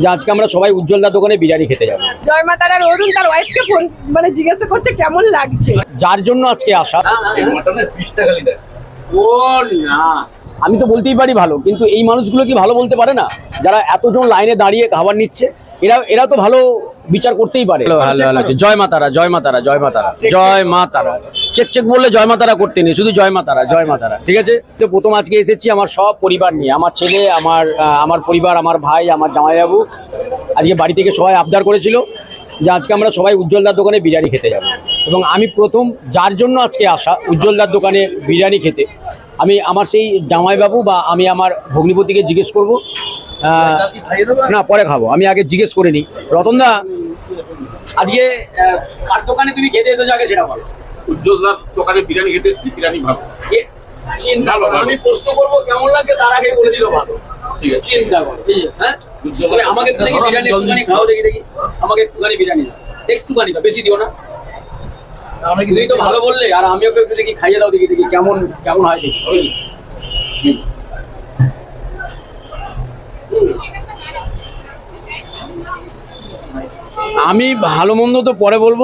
যে আজকে আমরা সবাই উজ্জ্বলদার দোকানে বিরিয়ানি খেতে যাব। জয় মাতারার অরুণ তার ওয়াইফকে ফোন মানে জিজ্ঞাসা করছে কেমন লাগছে? যার জন্য আজকে আসা। ও না। আমি তো বলতেই পারি ভালো কিন্তু এই মানুষগুলো কি ভালো বলতে পারে না? যারা এতজন লাইনে দাঁড়িয়ে খাবার নিচ্ছে এরা এরা তো ভালো বিচার করতেই পারে। জয় মাতারা জয় মাতারা জয় মাতারা জয় মা তারা চেক চেক বললে জয় মাতারা করতে নেই শুধু জয় মাতারা জয় মাতারা ঠিক আছে? তো প্রথম আজকে এসেছি আমার সব পরিবার নিয়ে আমার ছেলে আমার আমার পরিবার আমার ভাই আমার জামাইবাবু। আজকে বাড়ি থেকে সবাই আবদার করেছিল যে আজকে আমরা সবাই উজ্জ্বলদার দোকানে বিরিয়ানি খেতে যাব। এবং আমি প্রথম যার জন্য আজকে আসা উজ্জ্বলদার দোকানে বিরিয়ানি খেতে। আমি আমার সেই জামাইবাবু বা আমি আমার ভগ্নিপতিকে জিজ্ঞেস করব না পরে খাব আমি আগে জিজ্ঞেস করে নিই। রতনদা আজকে কার দোকানে তুমি খেতে এসেছ আগে সেটা বলো। উজ্জ্বলদার দোকানে বিরিয়ানি খেতে এসেছি বিরিয়ানি ভালো। চিন্তা করো আমি প্রশ্ন করব কেমন লাগে? তার আগে বলে দিল ভালো। ঠিক আছে। চিন্তা করো হ্যাঁ? আমাকে দেখি বিরিয়ানি একটুখানি খাও দেখি দেখি। আমাকে একটুখানি বিরিয়ানি একটুখানি বেশি দিও না। তুই তো ভালো বললে আর আমিও একটু দেখি খাইয়ে দাও দেখি দেখি কেমন কেমন হয় দেখি আমি ভালো মন্দ তো পরে বলব।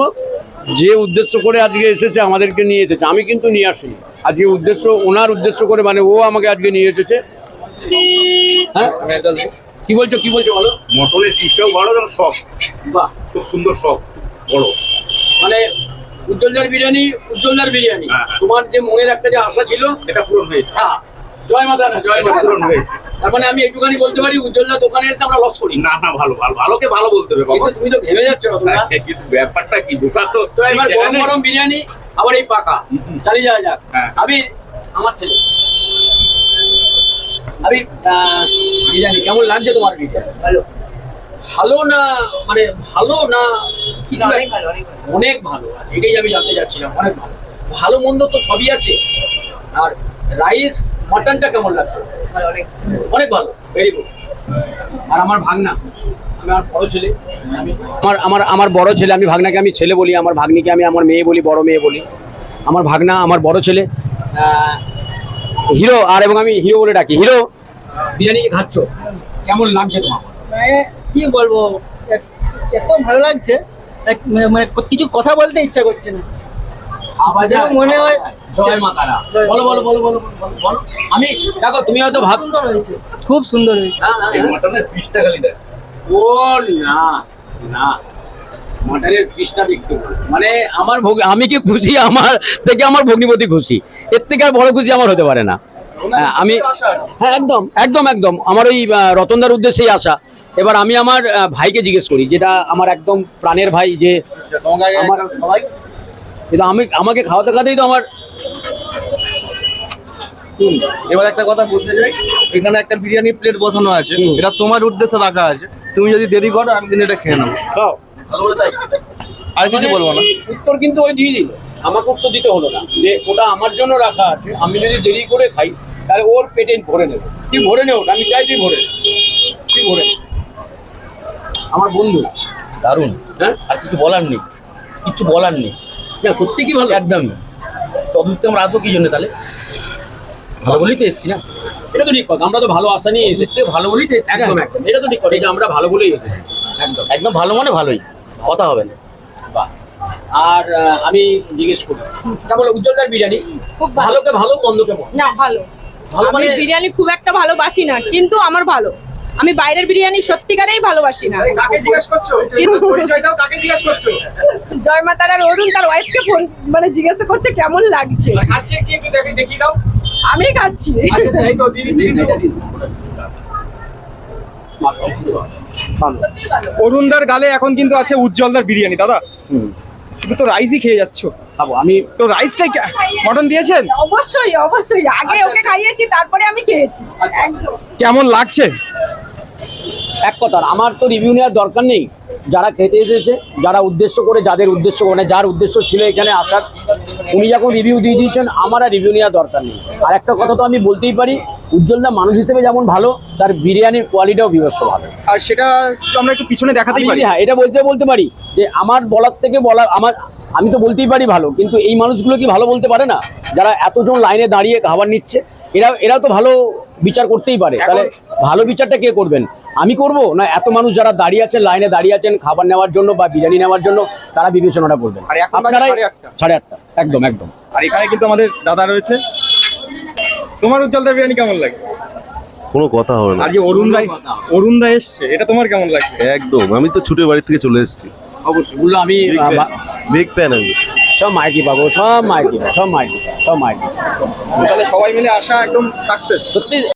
যে উদ্দেশ্য করে আজকে এসেছে আমাদেরকে নিয়ে এসেছে। আমি কিন্তু নিয়ে আসিনি। আজকে উদ্দেশ্য ওনার উদ্দেশ্য করে মানে ও আমাকে আজকে নিয়ে এসেছে। হ্যাঁ? কি বলছো কি বলছো বলো? মটনের চিপটাও ভালো যেন সব বাহ। খুব সুন্দর সব বড়। মানে উজ্জ্বলদার বিরিয়ানি উজ্জ্বলদার বিরিয়ানি। হ্যাঁ। তোমার যে মনের একটা যে আশা ছিল সেটা পূরণ হয়েছে। হ্যাঁ। জয় মাতা না জয় মাতা তার মানে আমি একটুখানি বলতে পারি উজ্জ্বলদার দোকানে এসে আমরা লস করি। না না ভালো ভালো ভালোকে ভালো বলতে হবে বাবা। তুমি তো ঘেমে যাচ্ছ কিন্তু ব্যাপারটা কি দুটা তো তো এবার গরম গরম বিরিয়ানি আবার এই পাকা। চালিয়ে যাওয়া যাক। হ্যাঁ। আমি আমার ছেলে। আমি বিরিয়ানি কেমন লাগছে তোমার বিরিয়ানি? ভালো। ভালো না মানে ভালো না কিছু? অনেক ভালো আছে এটাই আমি জানতে চাচ্ছিলাম অনেক ভালো। ভালো মন্দ তো সবই আছে। আর রাইস মটনটা কেমন লাগছে অনেক ভালো ভেরি গুড আর আমার ভাগনা আমি আমার বড় ছেলে আমার আমার আমার বড় ছেলে আমি ভাগনাকে আমি ছেলে বলি আমার ভাগ্নিকে আমি আমার মেয়ে বলি বড় মেয়ে বলি। আমার ভাগনা আমার বড় ছেলে। হিরো আর এবং আমি হিরো বলে ডাকি। হিরো। বিরিয়ানি খাচ্ছ? কেমন লাগছে তোমার? মানে কি বলব এত- এত ভালো লাগছে মানে- মানে কিছু কথা বলতে ইচ্ছা করছে না। মনে হয় জয় মাতারা বলো বলো বলো বলো বলো, বলো আমি দেখো তুমি হয়তো ভাব সুন্দর খুব সুন্দর হয়েছে। এই। মাটনের পিসটা খালি দেখ। ও না না। মাটনের পিসটা দেখতে মানে আমার ভোগ আমি কি খুশি? আমার থেকে আমার ভগ্নিপতি খুশি। এর থেকে আর বড় খুশি আমার হতে পারে না। হ্যাঁ, আমি হ্যাঁ একদম একদম একদম। আমার ওই রতনদার উদ্দেশ্যেই আসা এবার আমি আমার ভাইকে জিজ্ঞেস করি যেটা আমার একদম প্রাণের ভাই যে আমার কিন্তু আমি আমাকে খাওয়াতে খাওয়াতেই তো আমার এবার একটা কথা বলতে চাই। এখানে একটা বিরিয়ানি প্লেট বসানো আছে। এটা তোমার উদ্দেশ্যে রাখা আছে। তুমি যদি দেরি করো আমি কিন্তু এটা খেয়ে নেব। খাও। ভালো করে তাই? আর কিছু বলব না? উত্তর কিন্তু ওই দিয়ে দিল। আমাকে উত্তর দিতে হলো না। যে ওটা আমার জন্য রাখা আছে আমি যদি দেরি করে খাই তাহলে ওর পেটে ভরে নেব। তুই ভরে নেও আমি চাই তুই ভরে তুই ভরে আমার বন্ধু। দারুণ। হ্যাঁ? আর কিছু বলার নেই। কিছু বলার নেই। না সত্যি কি ভালো? একদমই তদুত্তে আমরা আসব কি জন্য তাহলে? ভালো বলেই তো এসছি না? এটা তো ঠিক কথা আমরা তো ভালো আশা নিয়ে এসেছি। সত্যি ভালো বলেই তো একদম একদম এটা তো ঠিক কথা এটা আমরা ভালো বলেই এসেছি। একদম। একদম ভালো মানে ভালোই কথা হবে না। বাহ। আর আমি জিজ্ঞেস করি কেমন উজ্জ্বলদার বিরিয়ানি? খুব ভালোকে ভালো মন্দকে না ভালো। ভালো মানে- বিরিয়ানি খুব একটা ভালোবাসি না কিন্তু আমার ভালো। আমি বাইরের বিরিয়ানি সত্যিকারেই ভালোবাসি না। কাকে জিজ্ঞেস করছ? পরিচয়টাও কাকে জিজ্ঞেস করছ? জয় মাতারার অরুণ তার ওয়াইফকে ফোন মানে জিজ্ঞাসা করছে কেমন লাগছে। আমি খাচ্ছি। আচ্ছা আচ্ছা। অরুণদার গালে এখন কিন্তু আছে উজ্জ্বলদার বিরিয়ানি দাদা। হুম, শুধু তো রাইসই খেয়ে যাচ্ছ। খাব আমি তো রাইসটাই মটন দিয়েছেন? অবশ্যই অবশ্যই। আগে ওকে খাইয়েছি তারপরে আমি খেয়েছি। কেমন লাগছে? এক কথা আমার তো রিভিউ নেওয়ার দরকার নেই। যারা খেতে এসেছে যারা উদ্দেশ্য করে যাদের উদ্দেশ্য মানে যার উদ্দেশ্য ছিল এখানে আসার উনি যখন রিভিউ দিয়ে দিয়েছেন আমার আর রিভিউ নেওয়ার দরকার নেই। আর একটা কথা তো আমি বলতেই পারি উজ্জ্বলদা মানুষ হিসেবে যেমন ভালো তার বিরিয়ানির কোয়ালিটিও বিভৎস ভালো। আর সেটা তো আমরা একটু পিছনে আমি দেখাতেই পারি। হ্যাঁ এটা বলতে বলতে পারি যে আমার বলার থেকে বলা আমার আমি তো বলতেই পারি ভালো কিন্তু এই মানুষগুলো কি ভালো বলতে পারে না? যারা এতজন লাইনে দাঁড়িয়ে খাবার নিচ্ছে এরা এরা তো ভালো বিচার করতেই পারে। তাহলে ভালো বিচারটা কে করবেন? আমি করব? না এত মানুষ যারা দাঁড়িয়ে আছেন লাইনে দাঁড়িয়ে আছেন খাবার নেওয়ার জন্য বা বিরিয়ানি নেওয়ার জন্য তারা বিবেচনাটা করবেন। আর আপনারাই- সাড়ে আটটা। একদম একদম। আর এখানে কিন্তু আমাদের দাদা রয়েছে। তোমার উজ্জ্বলদার বিরিয়ানি কেমন লাগে? কোনো কথা হবে না। আর যে অরুণ দা অরুণ দা এসছে এটা তোমার কেমন লাগছে একদম আমি তো ছুটে বাড়ি থেকে চলে এসেছি। অবশ্যই বলল আমি বিগ ফ্যান আমি। সব মাইকি পাবো সব মাইকি পাবো সব মাইকি সব মাইকি। তাহলে সবাই মিলে আসা একদম সাকসেস সত্যি